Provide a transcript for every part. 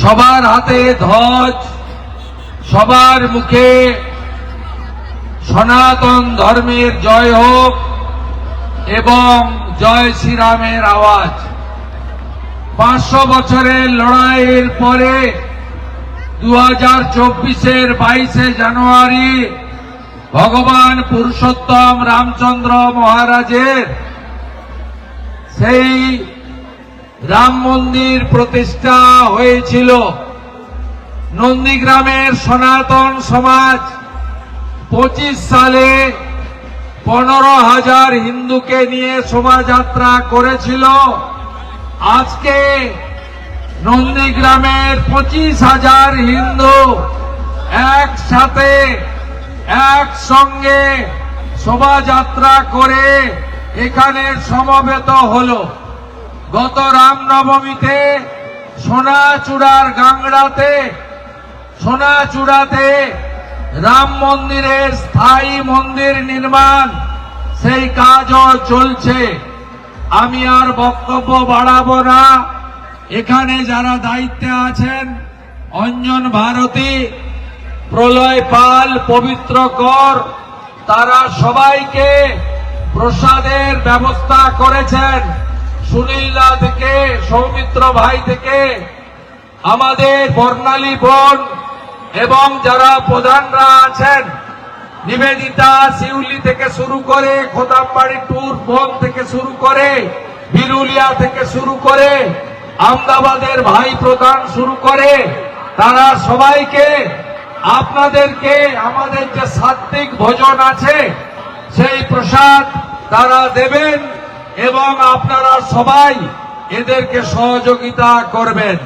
সবার হাতে ধ্বজ, সবার মুখে সনাতন ধর্মের জয় হোক এবং জয় শ্রীরামের আওয়াজ। পাঁচশো বছরের লড়াইয়ের পরে দু হাজার চব্বিশের বাইশে জানুয়ারি ভগবান পুরুষোত্তম রামচন্দ্র মহারাজের সেই রাম মন্দির প্রতিষ্ঠা হয়েছিল। নন্দীগ্রামের সনাতন সমাজ পঁচিশ সালে পনেরো হাজার হিন্দুকে নিয়ে শোভাযাত্রা করেছিল। আজকে নন্দীগ্রামের পঁচিশ হাজার হিন্দু একসাথে, একসঙ্গে শোভাযাত্রা করে এখানে সমবেত হলো। গত রামনবমীতে সোনাচূড়ার গাংড়াতে, সোনাচূড়াতে রাম মন্দিরের স্থায়ী মন্দির নির্মাণ, সেই কাজও চলছে। আমি আর বক্তব্য বাড়াবো না। এখানে যারা দায়িত্বে আছেন, অঞ্জন ভারতী, প্রলয় পাল, পবিত্র কর, তারা সবাইকে প্রসাদের ব্যবস্থা করেছেন। সুনীলদা থেকে, সৌমিত্র ভাই থেকে আমাদের বর্ণালী বোন এবং যারা প্রধানরা আছেন, নিবেদিতা শিউলি থেকে শুরু করে, খোদামবাড়ি টুর বোন থেকে শুরু করে, বিরুলিয়া থেকে শুরু করে, আমদাবাদের ভাই প্রধান শুরু করে, তারা সবাইকে আপনাদেরকে আমাদের যে সাত্বিক ভোজন আছে, সেই প্রসাদ তারা দেবেন। এবং আপনারা সবাই এদেরকে সহযোগিতা করবেন।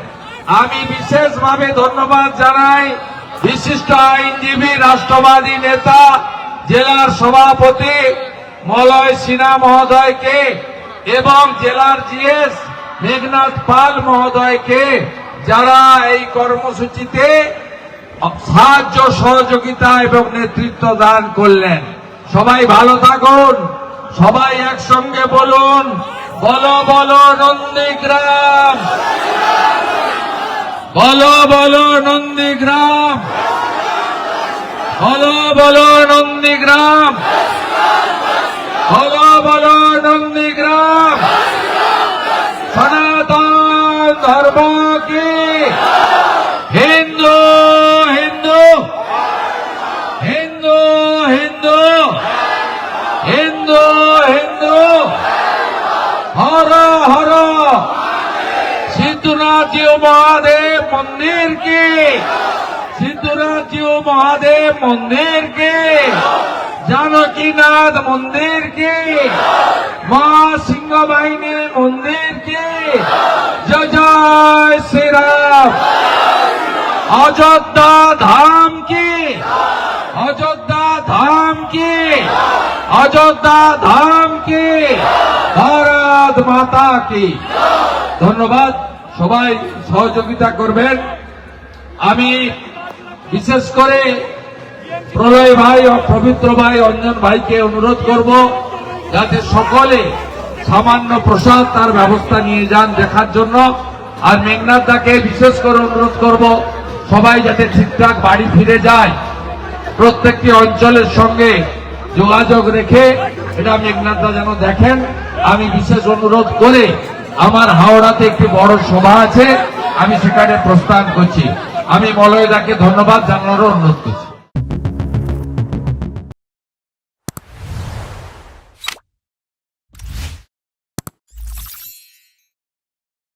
আমি বিশেষভাবে ধন্যবাদ জানাই বিশিষ্ট আইনজীবী, রাষ্ট্রবাদী নেতা, জেলার সভাপতি মলয় সিনহা মহোদয়কে এবং জেলার জিএস মেঘনাথ পাল মহোদয়কে যারা এই কর্মসূচিতে সাহায্য, সহযোগিতা এবং নেতৃত্ব দান করলেন। সবাই ভালো থাকুন। সবাই একসঙ্গে বলুন, বলো বলো, নন্দীগ্রাম। বলো বলো, নন্দীগ্রাম। বলো বলো, নন্দীগ্রাম। বলো বলো, নন্দীগ্রাম। সনাতন ধর্ম কি হিন্দু হিন্দু হিন্দু হিন্দু হিন্দু হিন্দু হর হর মহাদেব মন্দির কি? সিদ্ধনাথ মহাদেব মন্দির কি? জানকীনাথ মন্দির কি? মা সিংহ বাহিনী মন্দির কি? জয় জয় শ্রীরাম। অযোধ্যা ধাম কি? অযোধ্যা ধাম কি? অযোধ্যা ধাম কি? ভারত মাতা কি। ধন্যবাদ। সবাই সহযোগিতা করবেন। আমি বিশেষ করে প্রলয় ভাই ও পবিত্র ভাই অঞ্জন ভাইকে অনুরোধ করব যাতে সকলে সামান্য প্রসাদ তার ব্যবস্থা নিয়ে যান দেখার জন্য। আর মেঘনাথ দাকে বিশেষ করে অনুরোধ করব সবাই যাতে ঠিকঠাক বাড়ি ফিরে যায়। প্রত্যেকটি অঞ্চলের সঙ্গে যোগাযোগ রেখে, এটা মেঘনাথ দা যেন দেখেন। আমি বিশেষ অনুরোধ করে আমার হাওড়াতে একটি বড় সভা আছে, আমি সেখানে প্রস্থান করছি। আমি মলয়দাকে ধন্যবাদ জানানোর অনুরোধ করছি।